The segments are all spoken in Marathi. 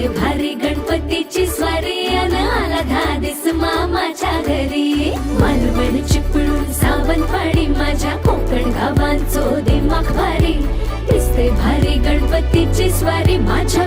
होते भारी गणपतीची स्वारी अन आला धादिस मामाच्या घरी. मालवण चिपळूण सावंतवाडी माझ्या कोकण गावांचो दिमाग भारी दिसते भारी गणपतीची स्वारी माझ्या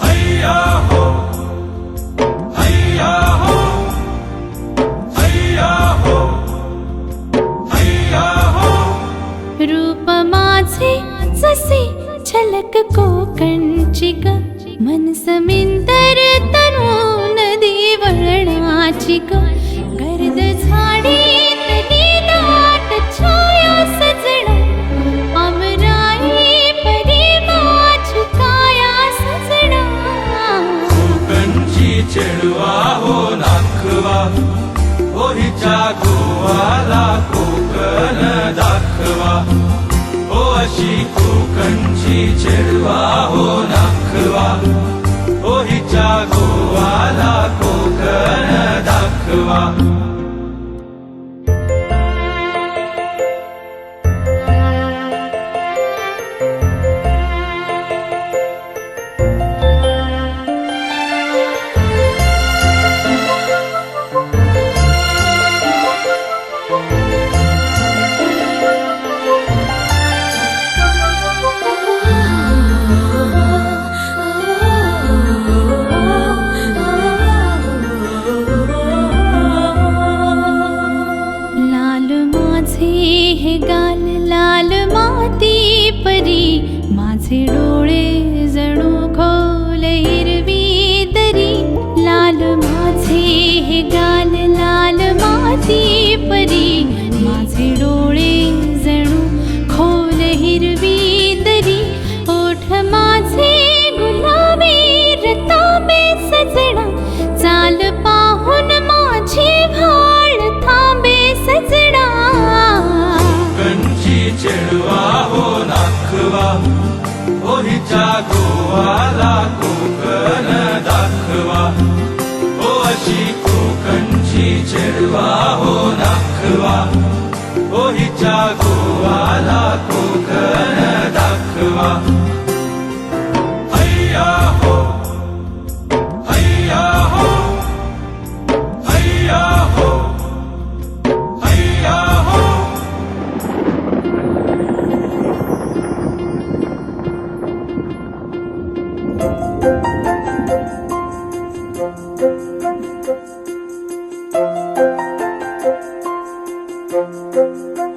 हरिया हरिया मासि झलको कञ्चि चिल् गोवाला गो वा はおなくはおひちゃご Música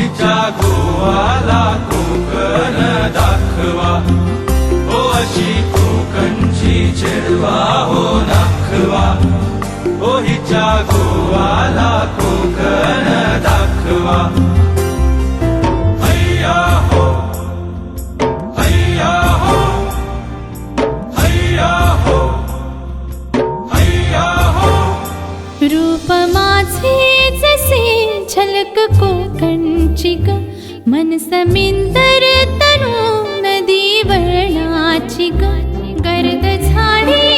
हो हिच्या गोवाला कोकण दाखवा। हो अशी कोकणची चेडवा हो नाखवा। हो हिच्या गोवाला कोकण दाखवा वृश्चिक मन समिंदर तनु नदी वर्णाचिक गर्द झाडे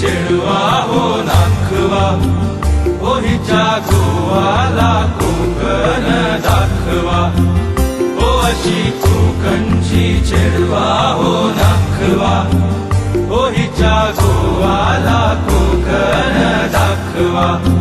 चेडवा हो नाखवा. हो हिच्या गोवाला कोकण दाखवा. हो अशी कोकणची चेडवा हो ना दाखवा. हिच्या गोवाला कोकण दाखवा.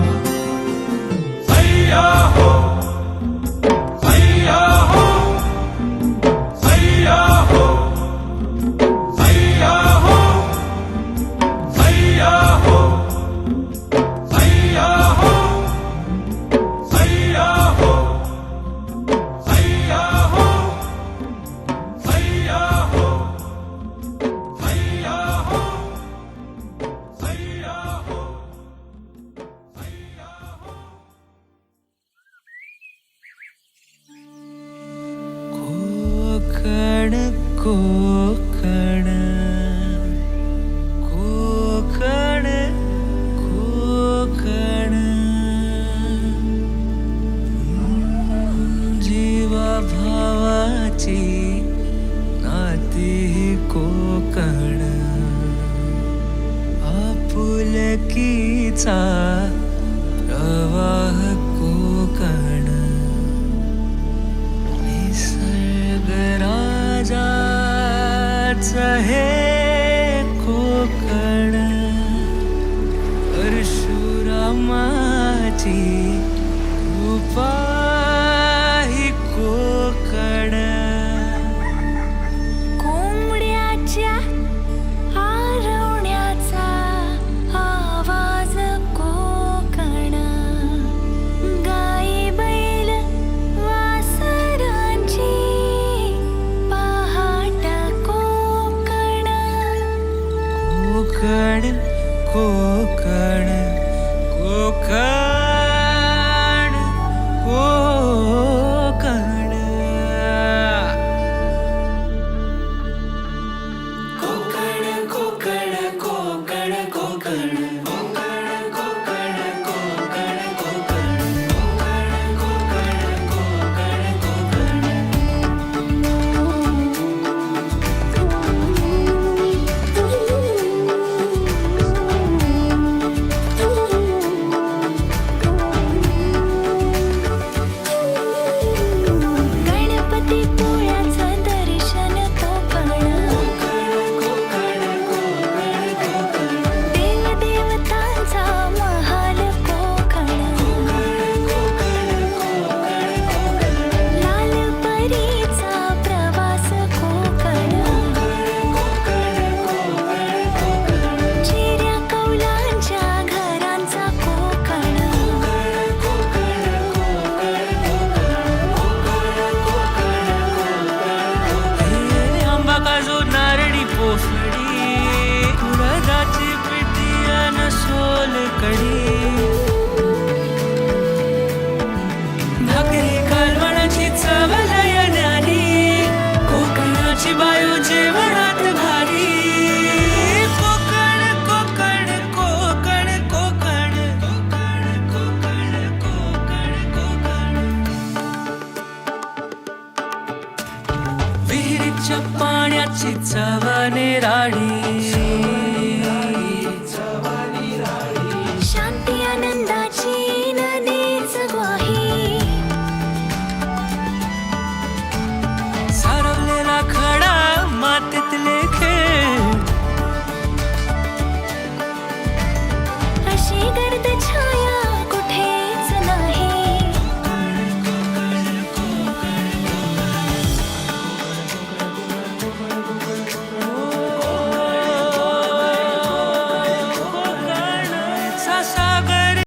ची नाती कोकण. आपुलकीचा प्रवाह boca ಕಡೆ